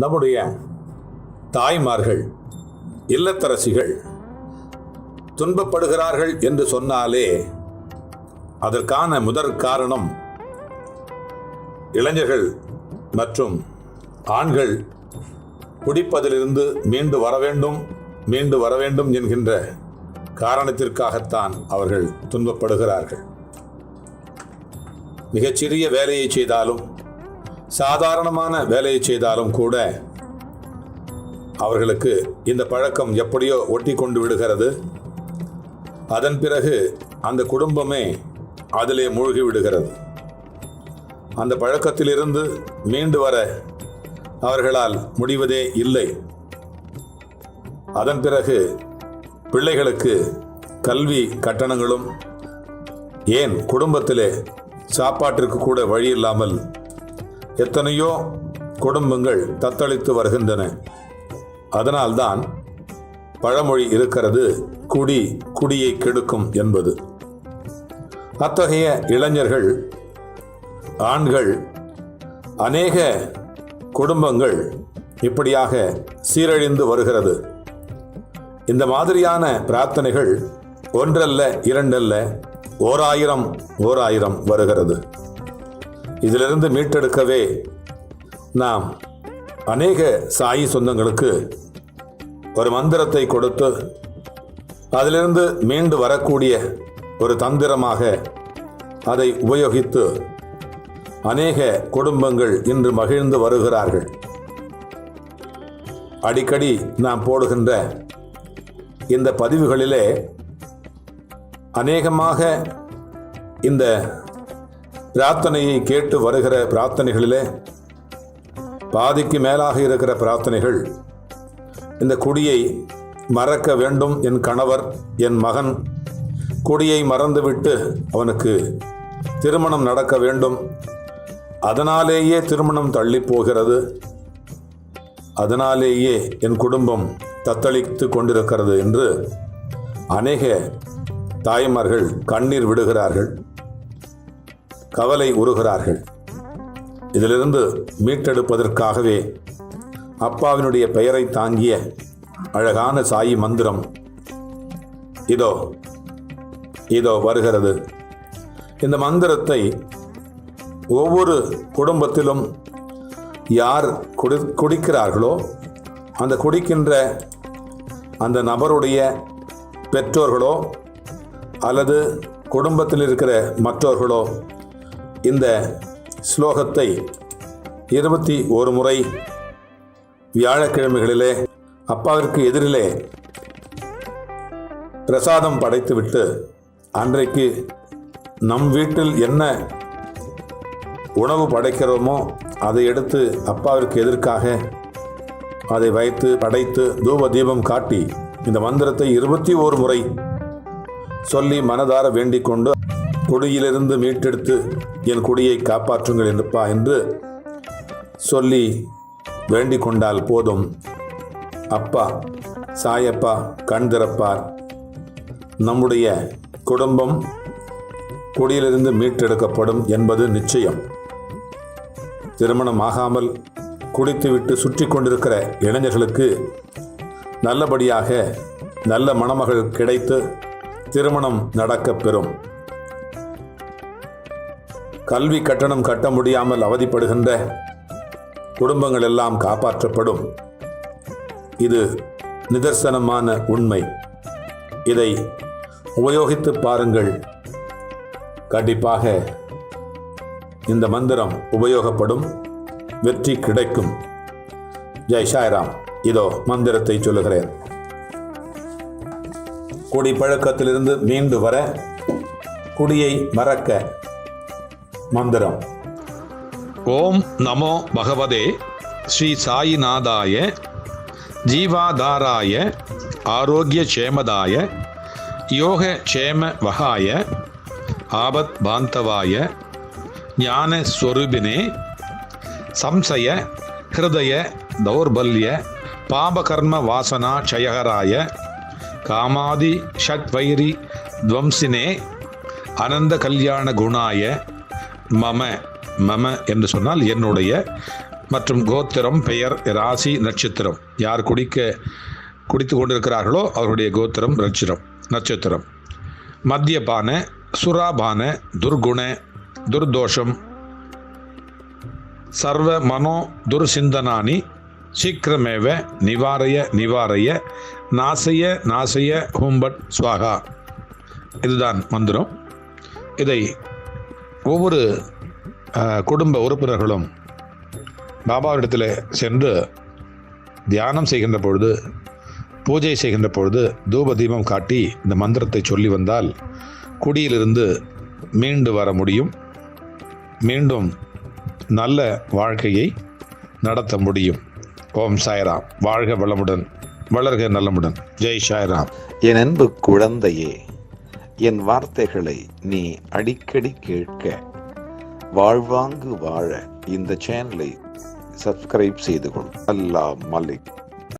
நம்முடைய தாய்மார்கள் இல்லத்தரசிகள் துன்பப்படுகிறார்கள் என்று சொன்னாலே அதற்கான முதற் காரணம் இளைஞர்கள் மற்றும் ஆண்கள் குடிப்பதிலிருந்து மீண்டு வர வேண்டும் மீண்டு வர வேண்டும் என்கின்ற காரணத்திற்காகத்தான் அவர்கள் துன்பப்படுகிறார்கள். மிகச்சிறிய வேலையை செய்தாலும் சாதாரணமான வேலையை செய்தாலும் கூட அவர்களுக்கு இந்த பழக்கம் எப்படியோ ஒட்டி கொண்டு விடுகிறது. அதன் பிறகு அந்த குடும்பமே அதிலே மூழ்கி விடுகிறது. அந்த பழக்கத்திலிருந்து மீண்டு வர அவர்களால் முடிவதே இல்லை. அதன் பிறகு பிள்ளைகளுக்கு கல்வி கட்டணங்களும் ஏன் குடும்பத்திலே சாப்பாட்டிற்கு கூட வழி இல்லாமல் எத்தனையோ குடும்பங்கள் தத்தளித்து வருகின்றன. அதனால்தான் பழமொழி இருக்கிறது குடி குடியை கெடுக்கும் என்பது. அத்தகைய இளைஞர்கள் ஆண்கள் அநேக குடும்பங்கள் இப்படியாக சீரழிந்து வருகிறது. இந்த மாதிரியான பிரார்த்தனைகள் ஒன்றல்ல இரண்டல்ல ஓர் ஆயிரம் ஓர் ஆயிரம் வருகிறது. இதிலிருந்து மீட்டெடுக்கவே நாம் அநேக சாயி சொந்தங்களுக்கு ஒரு மந்திரத்தை கொடுத்து அதிலிருந்து மீண்டு வரக்கூடிய ஒரு தந்திரமாக அதை உபயோகித்து அநேக குடும்பங்கள் இன்று மகிழ்ந்து வருகிறார்கள். அடிக்கடி நாம் போடுகின்ற இந்த பதிவுகளிலே அநேகமாக இந்த பிரார்த்தனையை கேட்டு வருகிற பிரார்த்தனைகளிலே பாதிக்கு மேலாக இருக்கிற பிரார்த்தனைகள் இந்த குடியை மறக்க வேண்டும் என் கணவர் என் மகன் குடியை மறந்துவிட்டு அவனுக்கு திருமணம் நடக்க வேண்டும். அதனாலேயே திருமணம் தள்ளி போகிறது. அதனாலேயே என் குடும்பம் தத்தளித்து கொண்டிருக்கிறது என்று அநேக தாய்மார்கள் கண்ணீர் விடுகிறார்கள். கவலை உருகிறார்கள். இதிலிருந்து மீட்டெடுப்பதற்காகவே அப்பாவினுடைய பெயரை தாங்கிய அழகான சாயி மந்திரம் இதோ இதோ வருகிறது. இந்த மந்திரத்தை ஒவ்வொரு குடும்பத்திலும் யார் குடி குடிக்கிறார்களோ அந்த குடிக்கின்ற அந்த நபருடைய பெற்றோர்களோ அல்லது குடும்பத்தில் இருக்கிற மற்றவர்களோ இந்த ஸ்லோகத்தை இருபத்தி ஒரு முறை வியாழக்கிழமைகளிலே அப்பாவிற்கு எதிரிலே பிரசாதம் படைத்துவிட்டு அன்றைக்கு நம் வீட்டில் என்ன உணவு படைக்கிறோமோ அதை எடுத்து அப்பாவிற்கு எதிர்க்காக அதை வைத்து படைத்து தூப தீபம் காட்டி இந்த மந்திரத்தை இருபத்தி ஓரு முறை சொல்லி மனதார வேண்டிக் கொண்டு குடியிலிருந்து மீட்டெடுத்து என் குடியை காப்பாற்றுங்கள் என்றப்பா என்று சொல்லி வேண்டிக் கொண்டால் போதும். அப்பா சாயப்பா கண் திறப்பார். நம்முடைய குடும்பம் குடியிலிருந்து மீட்டெடுக்கப்படும் என்பது நிச்சயம். திருமணம் ஆகாமல் குடித்துவிட்டு சுற்றி கொண்டிருக்கிற இளைஞர்களுக்கு நல்லபடியாக நல்ல மணமகள் கிடைத்து திருமணம் நடக்கப் பெறும். கல்வி கட்டணம் கட்ட முடியாமல் அவதிப்படுகின்ற குடும்பங்கள் எல்லாம் காப்பாற்றப்படும். இது நிதர்சனமான உண்மை. இதை உபயோகித்து பாருங்கள். கண்டிப்பாக இந்த மந்திரம் உபயோகப்படும். வெற்றி கிடைக்கும். ஜெய் சாய்ராம். இதோ மந்திரத்தை சொல்லுகிறேன். குடி பழக்கத்திலிருந்து மீண்டு வர குடியை மறக்க மந்திரம். ஓம் நமோ பகவதே ஸ்ரீ சாயிநாதாய ஜீவாதாராய ஆரோக்கிய சேமதாய யோக சேம வகாய ஆபத் பாந்தவாய ஞான ஸ்வரூபினே சம்சய ஹிருதய தௌர்பல்ய பாபகர்ம வாசனா க்ஷயகராய காமாதி ஷட்வைரி துவம்சினே அனந்த கல்யாண குணாய மம மம என்று சொன்னால் என்னுடைய மற்றும் கோத்திரம் பெயர் ராசி நட்சத்திரம். யார் குடிக்க குடித்து கொண்டிருக்கிறார்களோ அவருடைய கோத்திரம் நட்சத்திரம் நட்சத்திரம். மத்தியபான சுராபான துர்குண துர்தோஷம். சர்வ மனோ துர்சிந்தனானி சீக்கிரமேவ நிவாரய நிவாரய நாசைய நாசைய ஹும்பட் ஸ்வாகா இதுதான் மந்திரம். இதை ஒவ்வொரு குடும்ப உறுப்பினர்களும் பாபாவிடத்தில் சென்று தியானம் செய்கின்ற பொழுது பூஜை செய்கின்ற பொழுது தூப தீபம் காட்டி இந்த மந்திரத்தை சொல்லி வந்தால் குடியிலிருந்து மீண்டு வர முடியும். மீண்டும் நல்ல வாழ்க்கையை நடத்த முடியும். ஓம் சாய்ராம். வாழ்க வளமுடன் வளர்க நலமுடன். ஜெய் சாய்ராம். என் அன்பு குழந்தையே என் வார்த்தைகளை நீ அடிக்கடி கேட்க. வாழ்வாங்கு வாழ இந்த சேனலை சப்ஸ்கிரைப் செய்து கொள். அல்லாஹ் மலிக்.